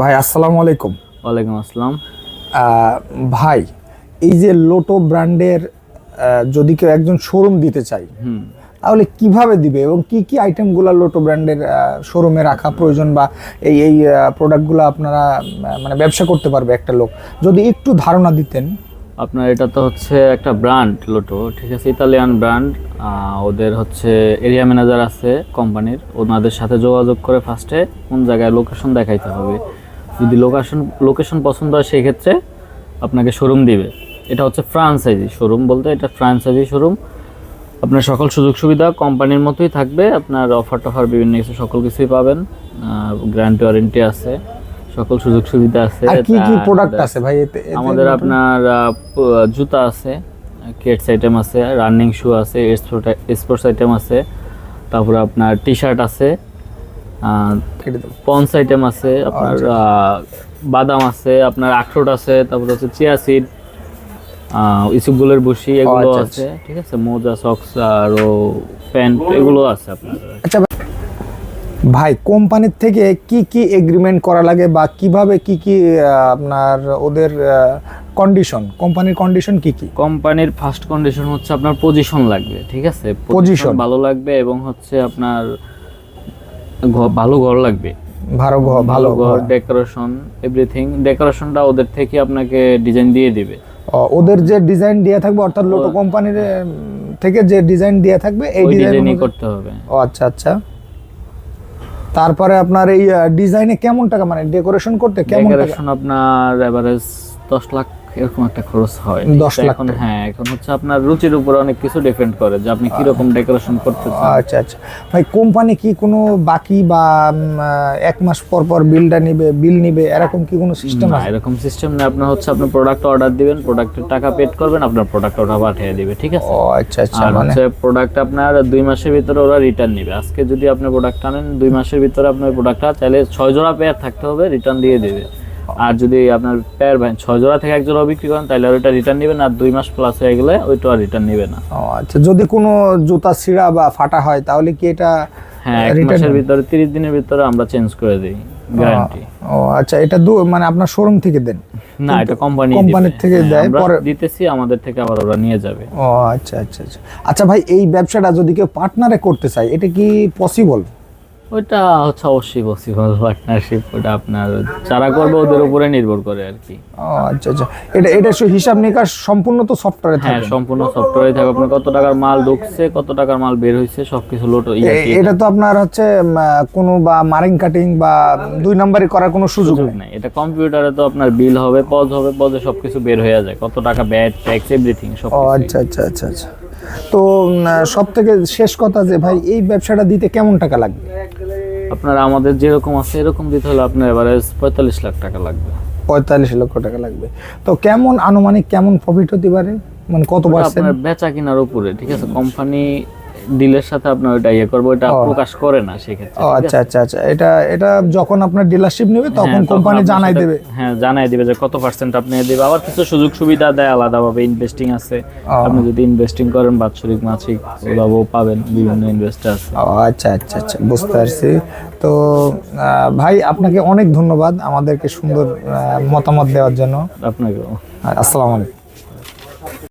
ভাই আসসালামু আলাইকুম। ওয়ালাইকুম আসসালাম। ভাই এই যে লোটো ব্র্যান্ডের যদি কেউ একজন শোরুম দিতে চাই হুম। তাহলে কীভাবে দিবে এবং কি কি আইটেমগুলো লোটো ব্র্যান্ডের শোরুমে রাখা প্রয়োজন বা এই এই প্রোডাক্টগুলো আপনারা মানে ব্যবসা করতে পারবে একটা লোক? যদি একটু ধারণা দিতেন। আপনার এটা তো হচ্ছে একটা ব্র্যান্ড লোটো ঠিক আছে? ইতালিয়ান ব্র্যান্ড ওদের হচ্ছে এরিয়া ম্যানেজার আছে কোম্পানির ওনাদের সাথে যোগাযোগ করে ফার্স্টে কোন জায়গায় লোকেশন দেখাইতে হবে। যদি লোকেশন লোকেশন পছন্দ হয় সেই ক্ষেত্রে আপনাকে শোরুম দিবে। এটা হচ্ছে ফ্রান্সাইজি শোরুম বলতে এটা ফ্রান্সাইজি শোরুম আপনার সকল সুযোগ সুবিধা কোম্পানির মতোই থাকবে। আপনার অফার টফার বিভিন্ন কিছু সকল কিছুই পাবেন। গ্যারান্টি ওয়ারেন্টি আছে সকল সুযোগ সুবিধা আছে। আর কি কি প্রোডাক্ট আছে ভাই? আমাদের আপনার জুতা আছে কেটস আইটেম আছে রানিং শু আছে স্পোর্টস আইটেম আছে। তারপরে আপনার টি শার্ট আছে। পন্স আইটেম আছে আপনার বাদাম আছে আপনার আখরোট আছে তারপরে হচ্ছে চিয়া সিড ইসুগুলের বসি এগুলো আচ্ছা, আছে ঠিক আছে? মোজা সক্স আরও প্যান্ট এগুলো আছে আপনার। আচ্ছা ভাই- কোম্পানির থেকে কি কি এগ্রিমেন্ট করা লাগে বা কীভাবে কি কি আপনার ওদের কন্ডিশন কোম্পানির কন্ডিশন কি কি? কোম্পানির ফার্স্ট কন্ডিশন হচ্ছে আপনার পজিশন লাগবে ঠিক আছে? পজিশন ভালো লাগবে এবং হচ্ছে আপনার ভালো ঘর লাগবে। ভালো ঘর ভালো ঘর ডেকোরেশন এভরিথিং ডেকোরেশনটা ওদের থেকে আপনাকে ডিজাইন দিয়ে দিবে। ওদের যে ডিজাইন দেওয়া থাকবে অর্থাৎ লোটো কোম্পানির থেকে যে ডিজাইন দেওয়া থাকবে এই ডিজাইন ডিজাইনই করতে হবে। ও আচ্ছা আচ্ছা। তারপরে আপনার এই ডিজাইনে কেমন টাকা মানে ডেকোরেশন করতে কেমন টাকা? আপনার এভারেজ দশ লাখ এরকম একটা খরচ হয়। দশ লাখ হ্যাঁ এখন হচ্ছে আপনার রুচির উপর অনেক কিছু ডিপেন্ড করে যে আপনি কীরকম ডেকোরেশন করতে চান। আচ্ছা আচ্ছা। ভাই কোম্পানি কি কোনো বাকি বা এক মাস পর পর বিলটা নিবে বিল নিবে এরকম কি কোনো সিস্টেম না আছে? এরকম সিস্টেম না আপনার হচ্ছে আপনি প্রোডাক্ট অর্ডার দিবেন প্রোডাক্টের টাকা পেড করবেন আপনার প্রোডাক্ট ওটা পাঠিয়ে দিবে ঠিক আছে? ও আচ্ছা আচ্ছা মানে প্রোডাক্ট আপনার দুই মাসের ভিতরে ওরা রিটার্ন নিবে। আজকে যদি আপনি প্রোডাক্ট আনেন দুই মাসের ভিতরে আপনার প্রোডাক্টটা চাইলে ছয় জোড়া পেয়ার থাকতে হবে রিটার্ন দিয়ে দেবে। আর যদি আপনার পেয়ার ভাই ছয় জোড়া থেকে এক জোড়া বিক্রি করেন তাহলে ওইটা রিটার্ন নেবেন আর দুই মাস প্লাস হয়ে গেলে ওইটা আর রিটার্ন নেবে না। ও আচ্ছা যদি কোনো জুতা ছিঁড়া বা ফাটা হয় তাহলে কি এটা হ্যাঁ এক মাসের ভিতরে তিরিশ দিনের ভিতরে আমরা চেঞ্জ করে দিই গ্যারান্টি ও আচ্ছা এটা দু মানে আপনার শোরুম থেকে দেন? না এটা কোম্পানি কোম্পানির থেকে দেয়, পরে- দিতেছি আমাদের থেকে আবার ওরা নিয়ে যাবে। ও আচ্ছা আচ্ছা আচ্ছা। আচ্ছা ভাই এই ব্যবসাটা যদি কেউ পার্টনারে করতে চায় এটা কি পসিবল ওইটা হচ্ছে অবশ্যই পসিবল পার্টনারশিপ ওটা আপনার যারা করবে ওদের উপরে নির্ভর করে আর কি। আচ্ছা আচ্ছা। এটা এটা হিসাব নিকাশ সম্পূর্ণ তো সফটওয়্যারে থাকে হ্যাঁ সম্পূর্ণ সফটওয়্যারে থাকবে। আপনার কত টাকার মাল ঢুকছে কত টাকার মাল বের হয়েছে সবকিছু লোড এটা। তো আপনার হচ্ছে কোনো বা মারিং কাটিং বা দুই নাম্বারই করার কোনো সুযোগ নেই। নাই। এটা কম্পিউটারে তো আপনার বিল হবে পজ হবে পজে সবকিছু বের হয়ে যায়। কত টাকা ব্যাট ট্যাক্স এভরিথিং সব আচ্ছা আচ্ছা আচ্ছা আচ্ছা। তো সব থেকে শেষ কথা যে ভাই এই ব্যবসাটা দিতে কেমন টাকা লাগবে? আপনার আমাদের যেরকম আছে এরকম দিতে হলে আপনার এভারেজ পঁয়তাল্লিশ লাখ টাকা লাগবে। পঁয়তাল্লিশ লক্ষ টাকা লাগবে। তো কেমন আনুমানিক কেমন প্রফিট হতে পারে? মানে কত পার্সেন্ট বেচা কেনার উপরে ঠিক আছে? কোম্পানি ডিলের সাথে আপনার ওইটা ইয়ে করব ওটা প্রকাশ করে না সেক্ষেত্রে ও আচ্ছা আচ্ছা আচ্ছা। এটা এটা যখন আপনার ডিলারশিপ নেবে তখন হ্যাঁ, কোম্পানি জানাই দেবে। হ্যাঁ জানাই দিবে যে কত পার্সেন্ট আপনি দেবে। আবার কিছু সুযোগ সুবিধা দেয় আলাদাভাবে ইনভেস্টিং আছে। আপনি যদি ইনভেস্টিং করেন বাৎসরিক মাসিক ওভাবেও পাবেন বিভিন্ন ইনভেস্টার আছে। ও আচ্ছা আচ্ছা আচ্ছা বুঝতে পারছি। তো ভাই আপনাকে অনেক ধন্যবাদ আমাদেরকে সুন্দর মতামত দেওয়ার জন্য। আপনাকেও। আর আসসালামু আলাইকুম।